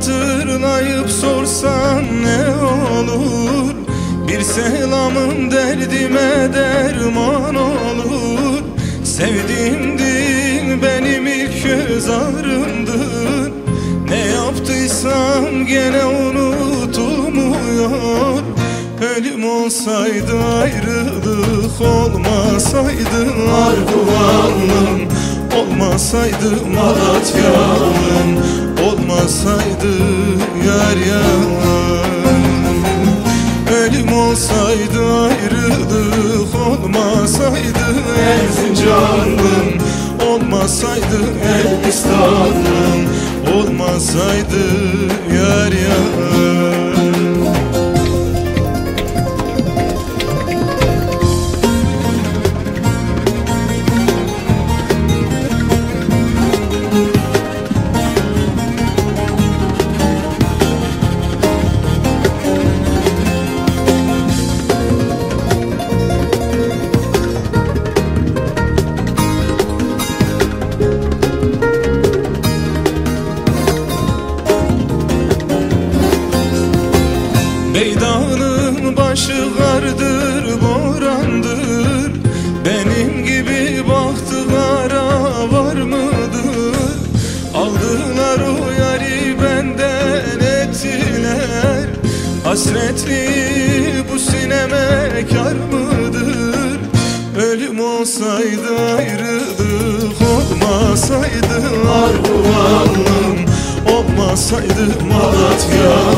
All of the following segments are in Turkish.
Hatırlayıp sorsan ne olur? Bir selamın derdime derman olur. Sevdiğimdin benim ilk göz ağrımdır. Ne yaptıysam gene unutulmuyor. Ölüm olsaydı ayrılık olmasaydı Arguvanlım Olmasaydı Malatyalım Olmasaydı yar yar Ölüm olsaydı ayrılık olmasaydı Erzincanlım Olmasaydı Elbistanlım Olmasaydı yar yar Başı kardır, borandır Benim gibi baktılara var mıdır? Aldılar o yari benden ettiler Hasretli bu sineme kar mıdır? Ölüm olsaydı ayrılık olmasaydı Arguvanlım olmasaydı Malatya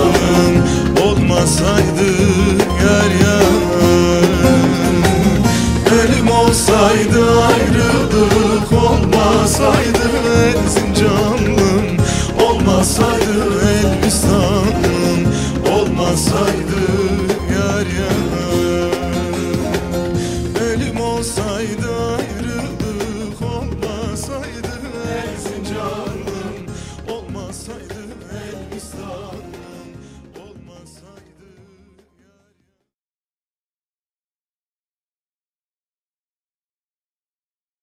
Elim olsaydı ayrılık olmasaydı Erzincanlım Olmasaydı Elbistanlım Olmasaydı yar yar